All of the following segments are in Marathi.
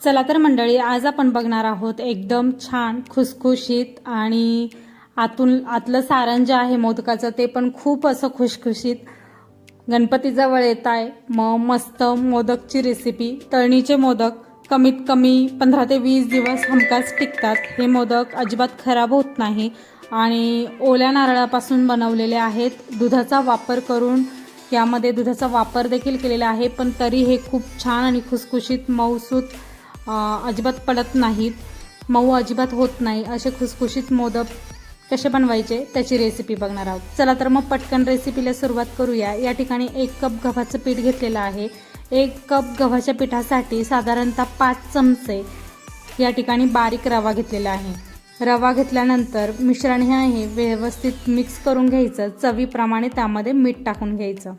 चला तर मंडळी आज आपण बघणार आहोत एकदम छान खुसखुशीत आणि आतून आतलं सारण जे आहे मोदकाचं ते पण खूप असं खुशखुशीत गणपतीजवळ येत आहे मग मस्त मोदकची रेसिपी तळणीचे मोदक कमीत कमी पंधरा ते वीस दिवस हमखास टिकतात. हे मोदक अजिबात खराब होत नाही आणि ओल्या नारळापासून बनवलेले आहेत. दुधाचा वापर करून यामध्ये दुधाचा वापर देखील केलेला आहे पण तरी हे खूप छान आणि खुसखुशीत मऊसूत अजिबात पडत नाहीत. मऊ अजिबात होत नाही. असे खुसखुशीत मोदक कसे बनवायचे त्याची रेसिपी बघणार आहोत. चला तर मग पटकन रेसिपीला सुरुवात करूया. या ठिकाणी एक कप गव्हाचं पीठ घेतलेलं आहे. एक कप गव्हाच्या पिठासाठी साधारणतः पाच चमचे या ठिकाणी बारीक रवा घेतलेला आहे. रवा घेतल्यानंतर मिश्रण हे आहे व्यवस्थित मिक्स करून घ्यायचं. चवीप्रमाणे त्यामध्ये मीठ टाकून घ्यायचं.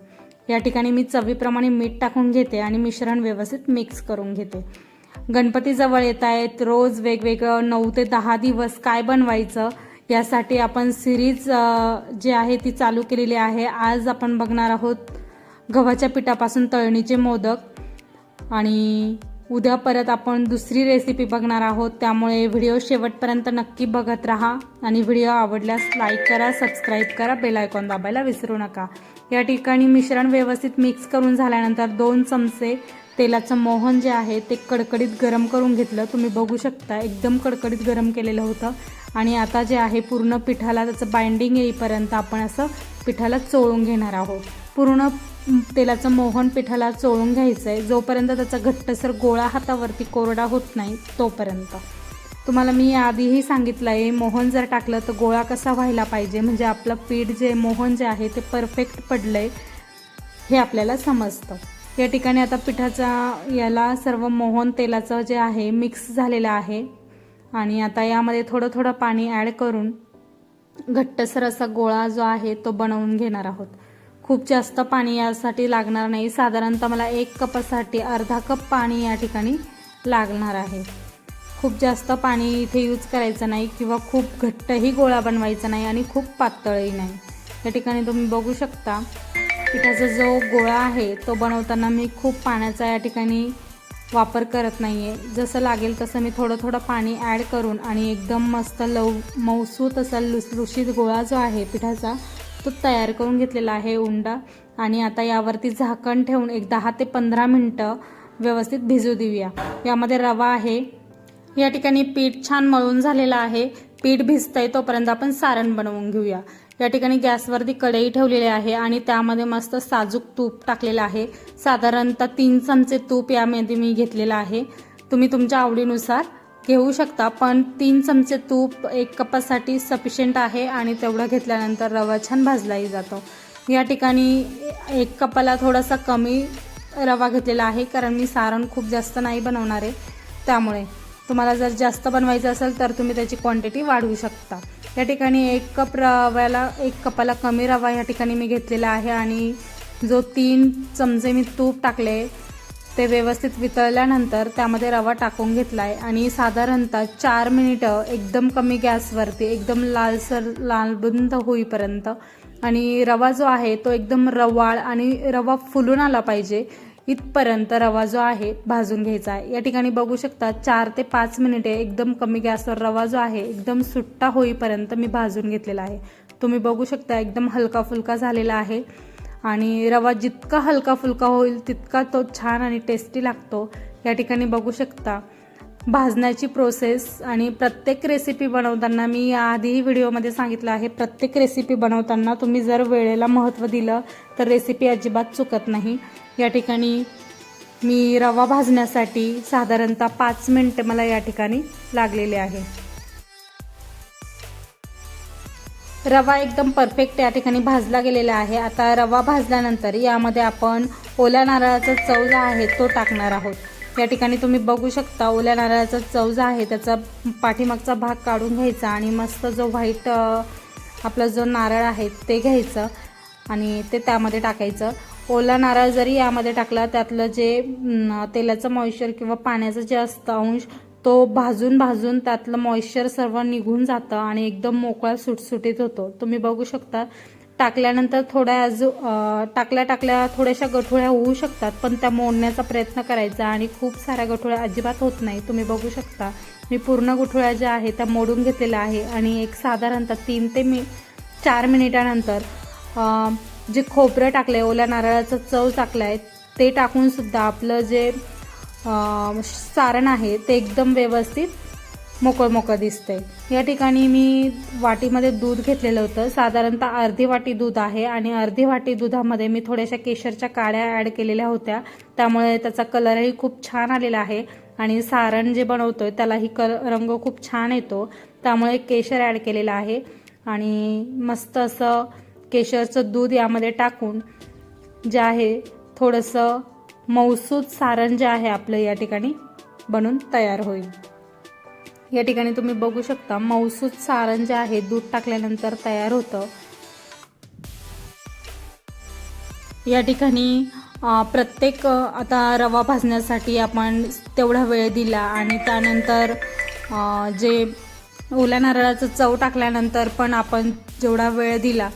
या ठिकाणी मी चवीप्रमाणे मीठ टाकून घेते आणि मिश्रण व्यवस्थित मिक्स करून घेते. गणपती जवळ येत आहेत. रोज वेगवेगळं नऊ ते दहा दिवस काय बनवायचं यासाठी आपण सिरीज जी आहे ती चालू केलेली आहे. आज आपण बघणार आहोत गव्हाच्या पिठापासून तळणीचे मोदक आणि उद्या परत आपण दुसरी रेसिपी बघणार आहोत. त्यामुळे व्हिडिओ शेवटपर्यंत नक्की बघत राहा आणि व्हिडिओ आवडल्यास लाईक करा सबस्क्राईब करा बेल आयकॉन दाबायला विसरू नका. या ठिकाणी मिश्रण व्यवस्थित मिक्स करून झाल्यानंतर दोन चमचे तेलाचं मोहन जे आहे ते कडकडीत गरम करून घेतलं. तुम्ही बघू शकता एकदम कडकडीत गरम केलेलं होतं. आणि आता जे आहे पूर्ण पिठाला त्याचं बाइंडिंग येईपर्यंत आपण असं पिठाला चोळून घेणार आहोत. पूर्ण तेलाचं मोहन पिठाला चोळून घ्यायचं आहे जोपर्यंत त्याचा घट्टसर गोळा हातावरती कोरडा होत नाही तोपर्यंत. तुम्हाला मी आधीही सांगितलं आहे मोहन जर टाकलं तर गोळा कसा व्हायला पाहिजे? म्हणजे आपलं पीठ जे मोहन जे आहे ते परफेक्ट पडलं आहे हे आपल्याला समजतं. या ठिकाणी आता पिठाचा याला सर्व मोहन तेलाचं जे आहे मिक्स झालेलं आहे. आणि आता यामध्ये थोडं थोडं पाणी ॲड करून घट्टसर असा गोळा जो आहे तो बनवून घेणार आहोत. खूप जास्त पाणी यासाठी लागणार नाही. साधारणतः मला एक कपासाठी अर्धा कप पाणी या ठिकाणी लागणार आहे. खूप जास्त पाणी इथे यूज करायचं नाही किंवा खूप घट्टही गोळा बनवायचा नाही आणि खूप पातळही नाही. या ठिकाणी तुम्ही बघू शकता. पिठाचा जो गोळा आहे तो बनवताना मी खूप पाण्याचा या ठिकाणी वापर करत नाही आहे जसं लागेल तसं मी थोडं थोडं पाणी ॲड करून आणि एकदम मस्त लव मौसूत असा लुसलुशीत गोळा जो आहे पिठाचा तो तयार करून घेतलेला आहे उंडा. आणि आता यावरती झाकण ठेवून एक दहा ते पंधरा मिनटं व्यवस्थित भिजू देऊया. यामध्ये रवा आहे. या ठिकाणी पीठ छान मळून झालेलं आहे. पीठ भिजतंय तोपर्यंत आपण सारण बनवून घेऊया. या ठिकाणी गॅसवरती कढई ठेवलेली आहे आणि त्यामध्ये मस्त साजूक तूप टाकलेलं आहे. साधारणतः तीन चमचे तूप यामध्ये मी घेतलेलं आहे. तुम्ही तुमच्या आवडीनुसार घेऊ शकता पण तीन चमचे तूप एक कपासाठी सफिशियंट आहे आणि तेवढं घेतल्यानंतर रवा छान भाजलाही जातो. या ठिकाणी एक कपाला थोडासा कमी रवा घेतलेला आहे कारण मी सारण खूप जास्त नाही बनवणार आहे. त्यामुळे तुम्हाला जर जास्त बनवायचं असेल तर तुम्ही त्याची क्वांटिटी वाढवू शकता. या ठिकाणी एक कप रव्याला एक कपाला कमी रवा या ठिकाणी मी घेतलेला आहे आणि जो तीन चमचे मी तूप टाकले ते व्यवस्थित वितळल्यानंतर त्यामध्ये रवा टाकून घेतला आहे आणि साधारणतः चार मिनिटं एकदम कमी गॅसवरती एकदम लालसर लालबुंद होईपर्यंत. आणि रवा जो आहे तो एकदम रवाळ आणि रवा फुलून आला पाहिजे. इथपर्यंत रवा जो आहे भाजून घ्यायचा आहे. या ठिकाणी बघू शकता चार ते पाच मिनिटे एकदम कमी गॅसवर रवा जो आहे एकदम सुट्टा होईपर्यंत मी भाजून घेतलेला आहे. तुम्ही बघू शकता एकदम हलका फुलका झालेला आहे. आणि रवा जितका हलका फुलका होईल तितका तो छान आणि टेस्टी लागतो. या ठिकाणी बघू शकता भाजण्याची प्रोसेस आणि प्रत्येक रेसिपी बनवताना मी याआधीही व्हिडिओमध्ये सांगितलं आहे प्रत्येक रेसिपी बनवताना तुम्ही जर वेळेला महत्त्व दिलं तर रेसिपी अजिबात चुकत नाही. या ठिकाणी मी रवा भाजण्यासाठी साधारणतः पाच मिनटं मला या ठिकाणी लागलेले आहे. रवा एकदम परफेक्ट या ठिकाणी भाजला गेलेला आहे. आता रवा भाजल्यानंतर यामध्ये आपण ओल्या नारळाचा चव जो आहे तो टाकणार आहोत. या ठिकाणी तुम्ही बघू शकता ओल्या नारळाचा चव जो आहे त्याचा पाठीमागचा भाग काढून घ्यायचा आणि मस्त जो व्हाईट आपला जो नारळ आहे ते घ्यायचं आणि ते त्यामध्ये टाकायचं. ओला नारळ जरी यामध्ये टाकला त्यातलं जे तेलाचं मॉइश्चर किंवा पाण्याचं जे असतं अंश तो भाजून भाजून त्यातलं मॉइश्चर सर्व निघून जातं आणि एकदम मोकळा सुटसुटीत होतो. तुम्ही बघू शकता टाकल्यानंतर थोड्या अजू टाकल्या टाकल्या थोड्याशा गठोळ्या होऊ शकतात पण त्या मोडण्याचा प्रयत्न करायचा आणि खूप साऱ्या गठोळ्या अजिबात होत नाही. तुम्ही बघू शकता. मी पूर्ण गठोळ्या ज्या आहे त्या मोडून घेतलेल्या आहे आणि एक साधारणतः तीन ते मी चार मिनिटानंतर जे खोबरं टाकलं आहे ओल्या नारळाचं चव टाकलं आहे ते टाकूनसुद्धा आपलं जे सारण आहे ते एकदम व्यवस्थित मोकळं मोकळं दिसतंय. या ठिकाणी मी वाटीमध्ये दूध घेतलेलं होतं. साधारणतः अर्धी वाटी दूध आहे आणि अर्धी वाटी दुधामध्ये मी थोड्याशा केशरच्या काड्या ॲड केलेल्या होत्या. त्यामुळे त्याचा कलरही खूप छान आलेला आहे आणि सारण जे बनवतो आहे त्यालाही कल रंग खूप छान येतो. त्यामुळे केशर ॲड केलेलं आहे आणि मस्त असं केशरचं दूध यामध्ये टाकून जे आहे थोडंसं मौसूद सारण जे आहे आपलं या ठिकाणी बनून तयार होईल. या ठिकाणी तुम्ही बघू शकता मौसूद सारण जे आहे दूध टाकल्यानंतर तयार होतं. या ठिकाणी प्रत्येक आता रवा भाजण्यासाठी आपण तेवढा वेळ दिला आणि त्यानंतर जे ओल्या नारळाचं चव टाकल्यानंतर पण आपण जेवढा वेळ दिला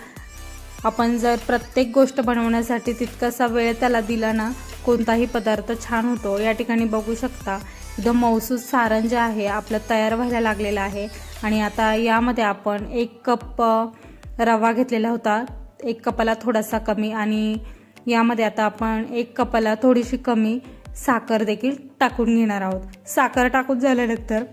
आपण जर प्रत्येक गोष्ट बनवण्यासाठी तितकासा वेळ त्याला दिला ना कोणताही पदार्थ छान होतो. या ठिकाणी बघू शकता एकदम मौसूद सारण जे आहे आपलं तयार व्हायला लागलेलं आहे. आणि आता यामध्ये आपण एक कप रवा घेतलेला होता. एक कपाला थोडासा कमी आणि यामध्ये आता आपण एक कपाला थोडीशी कमी साखर देखील टाकून घेणार आहोत. साखर टाकून झाल्यानंतर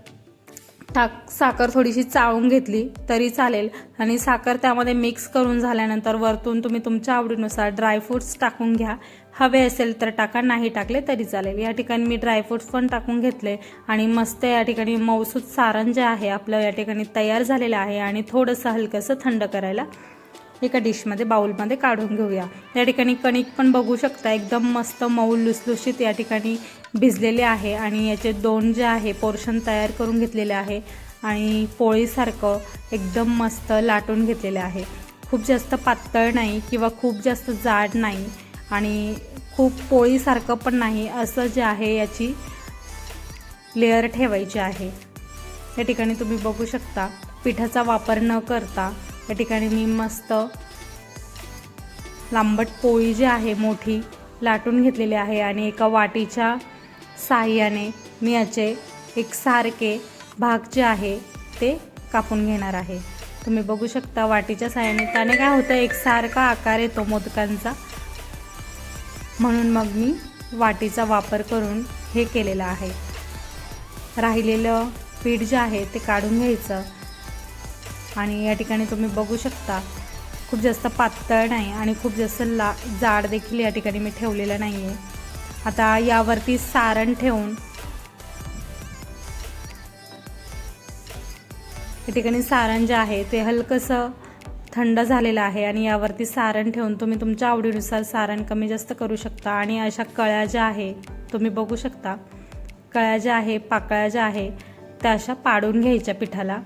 टाक साखर थोडीशी चाळून घेतली तरी चालेल. आणि साखर त्यामध्ये मिक्स करून झाल्यानंतर वरतून तुम्ही तुमच्या आवडीनुसार ड्रायफ्रूट्स टाकून घ्या. हवे असेल तर टाका नाही टाकले तरी चालेल. या ठिकाणी मी ड्रायफ्रूट्स पण टाकून घेतले आणि मस्त या ठिकाणी मौसूद सारण जे आहे आपलं या ठिकाणी तयार झालेलं आहे आणि थोडंसं हलकंसं थंड करायला एका डिशमध्ये बाऊलमध्ये काढून घेऊया. या ठिकाणी कणिक पण बघू शकता एकदम मस्त मऊ लुसलुशीत या ठिकाणी भिजलेले आहे. आणि याचे दोन जे आहे पोर्शन तयार करून घेतलेले आहे. आणि पोळीसारखं एकदम मस्त लाटून घेतलेले आहे. खूप जास्त पातळ नाही किंवा खूप जास्त जाड नाही आणि खूप पोळीसारखं पण नाही असं जे आहे याची लेअर ठेवायची आहे. या ठिकाणी तुम्ही बघू शकता पिठाचा वापर न करता या ठिकाणी मी मस्त लांबट पोळी जी आहे मोठी लाटून घेतलेली आहे आणि एका वाटीच्या साह्याने मी याचे एक सारखे भाग जे आहे ते कापून घेणार आहे. तुम्ही बघू शकता वाटीच्या साह्याने त्याने काय होतं एक सारखा आकार येतो मोदकांचा. म्हणून मग मी वाटीचा वापर करून हे केलेलं आहे. राहिलेलं पीठ जे आहे ते काढून घ्यायचं. आणि या ठिकाणी तुम्ही बघू शकता खूप जास्त पातळ नाही आणि खूप जास्त ला जाड देखील या ठिकाणी मी ठेवलेलं नाही आहे आता यावरती सारण ठेवून या ठिकाणी सारण जे आहे ते हलकंसं थंड झालेलं आहे आणि यावरती सारण ठेवून तुम्ही तुमच्या आवडीनुसार सारण कमी जास्त करू शकता आणि अशा कळ्या ज्या आहे तुम्ही बघू शकता. कळ्या ज्या आहे पाकळ्या ज्या आहे त्या अशा पाडून घ्यायच्या पिठाला.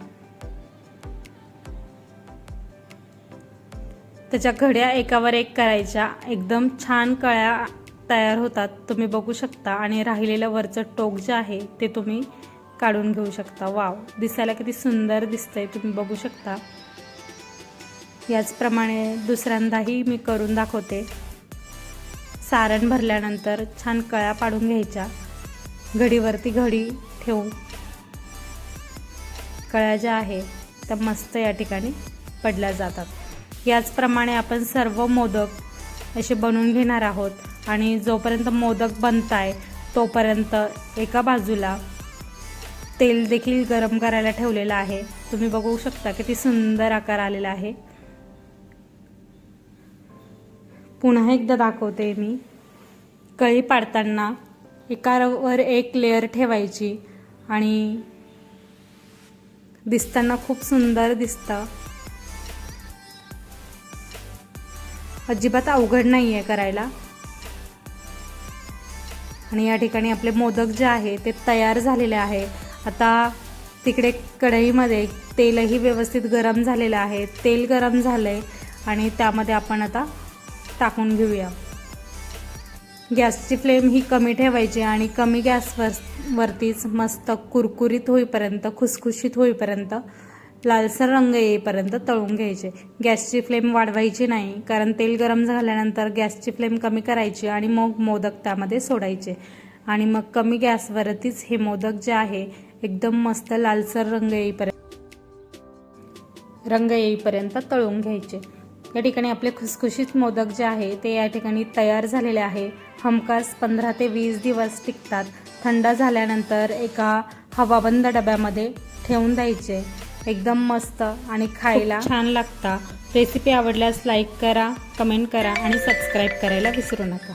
त्याच्या घड्या एकावर एक करायच्या. एकदम छान कळ्या तयार होतात. तुम्ही बघू शकता. आणि राहिलेलं वरचं टोक जे आहे ते तुम्ही काढून घेऊ शकता. वाव. दिसायला किती सुंदर दिसतंय. तुम्ही बघू शकता. याचप्रमाणे दुसऱ्यांदाही मी करून दाखवते. सारण भरल्यानंतर छान कळ्या पाडून घ्यायच्या. घडीवरती घडी ठेवून कळ्या ज्या आहे त्या मस्त या ठिकाणी पडल्या जातात. याचप्रमाणे आपण सर्व मोदक असे बनवून घेणार आहोत. आणि जोपर्यंत मोदक बनत आहे तोपर्यंत एका बाजूला तेल देखील गरम करायला ठेवलेलं आहे. तुम्ही बघू शकता किती सुंदर आकार आलेला आहे. पुन्हा एकदा दाखवते मी. कळी पाडताना एकावर एक लेअर ठेवायची आणि दिसताना खूप सुंदर दिसतं. अजिबात अवघड नाही आहे करायला. आणि या ठिकाणी आपले मोदक जे आहे ते तयार झालेले आहे. आता तिकडे कढईमध्ये तेलही व्यवस्थित गरम झालेलं आहे. तेल गरम झालं आहे आणि त्यामध्ये आपण आता टाकून घेऊया. गॅसची फ्लेम ही कमी ठेवायची आणि कमी गॅसवर वरतीच मस्त कुरकुरीत होईपर्यंत खुसखुशीत होईपर्यंत लालसर रंग येईपर्यंत तळून घ्यायचे. गॅसची फ्लेम वाढवायची नाही कारण तेल गरम झाल्यानंतर गॅसची फ्लेम कमी करायची आणि मग मोदक त्यामध्ये सोडायचे. आणि मग कमी गॅसवरतीच हे मोदक जे आहे एकदम मस्त लालसर रंग येईपर्यंत रंग येईपर्यंत तळून घ्यायचे. या ठिकाणी आपले खुसखुशीत मोदक जे आहे ते या ठिकाणी तयार झालेले आहे. हमखास पंधरा ते वीस दिवस टिकतात. थंड झाल्यानंतर एका हवाबंद डब्यामध्ये ठेवून द्यायचे. एकदम मस्त आणि खायला. छान लागता. रेसिपी आवडल्यास लाईक करा कमेंट करा आणि सबस्क्राईब करायला विसरू नका.